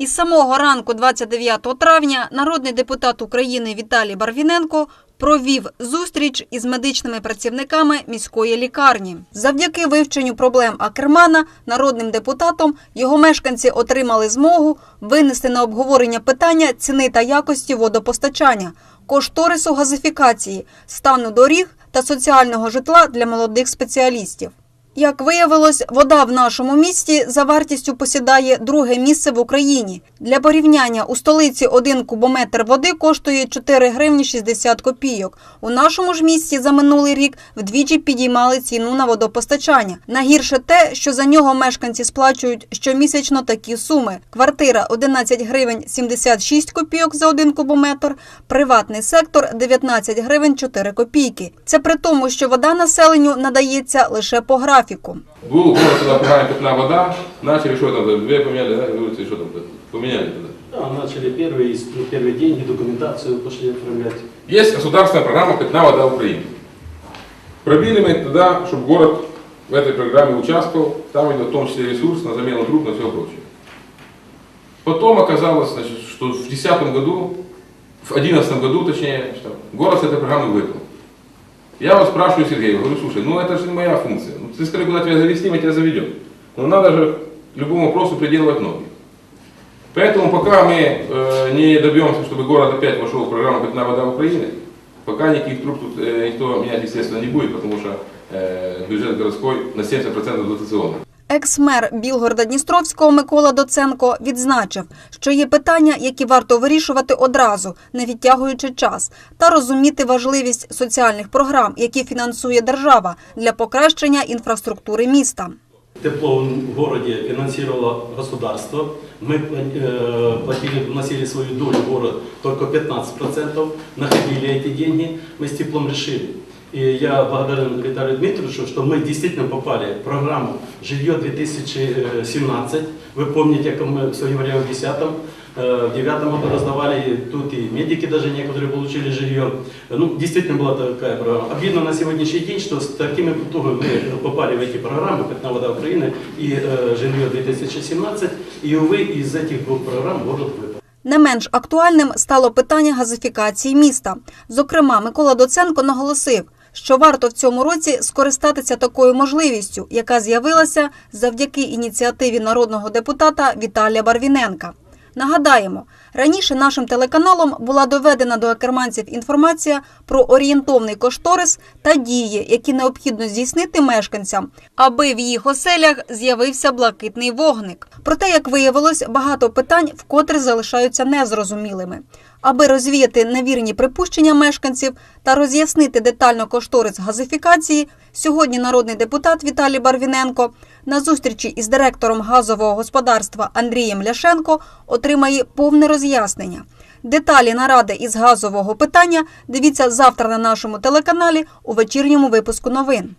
Із самого ранку 29 травня народний депутат України Віталій Барвіненко провів зустріч із медичними працівниками міської лікарні. Завдяки вивченню проблем Акермана народним депутатом його мешканці отримали змогу винести на обговорення питання ціни та якості водопостачання, кошторису газифікації, стану доріг та соціального житла для молодих спеціалістів. Як виявилось, вода в нашому місті за вартістю посідає друге місце в Україні. Для порівняння у столиці один кубометр води коштує 4 гривні 60 копійок. У нашому ж місті за минулий рік вдвічі підіймали ціну на водопостачання. Найгірше те, що за нього мешканці сплачують щомісячно такі суми: квартира 11 гривень 76 копійок за один кубометр, приватний сектор 19 гривень 4 копійки. Це при тому, що вода населенню надається лише по графіку. Был город программе «Питная вода», начали что там, две поменяли, да, улицы, что там, поменяли туда. Да, начали первые, первые деньги, документацию пошли оформлять. Есть государственная программа «Питная вода Украины». Пробили мы туда, чтобы город в этой программе участвовал, там идет в том числе ресурс на замену труб, на все прочее. Потом оказалось, значит, что в 2010 году, в 2011 году, точнее, что город с этой программы выпал. Я вот спрашиваю Сергея, говорю, слушай, ну это же не моя функция. Ну, ты скажи, куда тебя завести, мы тебя заведем. Но надо же любому вопросу приделывать ноги. Поэтому пока мы э, не добьемся, чтобы город опять вошел в программу «Питная вода Украины», пока никаких труб тут э, никто менять, естественно, не будет, потому что э, бюджет городской на 70% дотационный. Екс-мер Білгорода Дністровського Микола Доценко відзначив, що є питання, які варто вирішувати одразу, не відтягуючи час, та розуміти важливість соціальних програм, які фінансує держава для покращення інфраструктури міста. Тепло в городе финансировало государство. Мы э, платили, вносили свою долю в город только 15%, находили эти деньги, мы с теплом решили. И я благодарен Виталию Дмитриевичу, что мы действительно попали в программу «Жилье 2017». Вы помните, как мы в свое время в 2010 э, в девятом году раздавали, и тут и медики даже некоторые получили жилье. Ну, действительно была такая программа. Обидно на сегодняшний день, что с такими итогами мы попали в эти программы «Питная вода Украины» и э, «Жилье 2017», и, увы, из этих двух программ город выпал. Не менш актуальним стало питання газифікації міста. Зокрема, Микола Доценко наголосив, що варто в цьому році скористатися такою можливістю, яка з'явилася завдяки ініціативі народного депутата Віталія Барвіненка. Нагадаємо, раніше нашим телеканалом була доведена до екерманців інформація про орієнтовний кошторис та дії, які необхідно здійснити мешканцям, аби в їх оселях з'явився блакитний вогник. Проте, як виявилось, багато питань вкотре залишаються незрозумілими. Аби розвіяти невірні припущення мешканців та роз'яснити детально кошторис газифікації, сьогодні народний депутат Віталій Барвіненко на зустрічі із директором газового господарства Андрієм Ляшенко отримає повне роз'яснення. Деталі наради із газового питання дивіться завтра на нашому телеканалі у вечірньому випуску новин.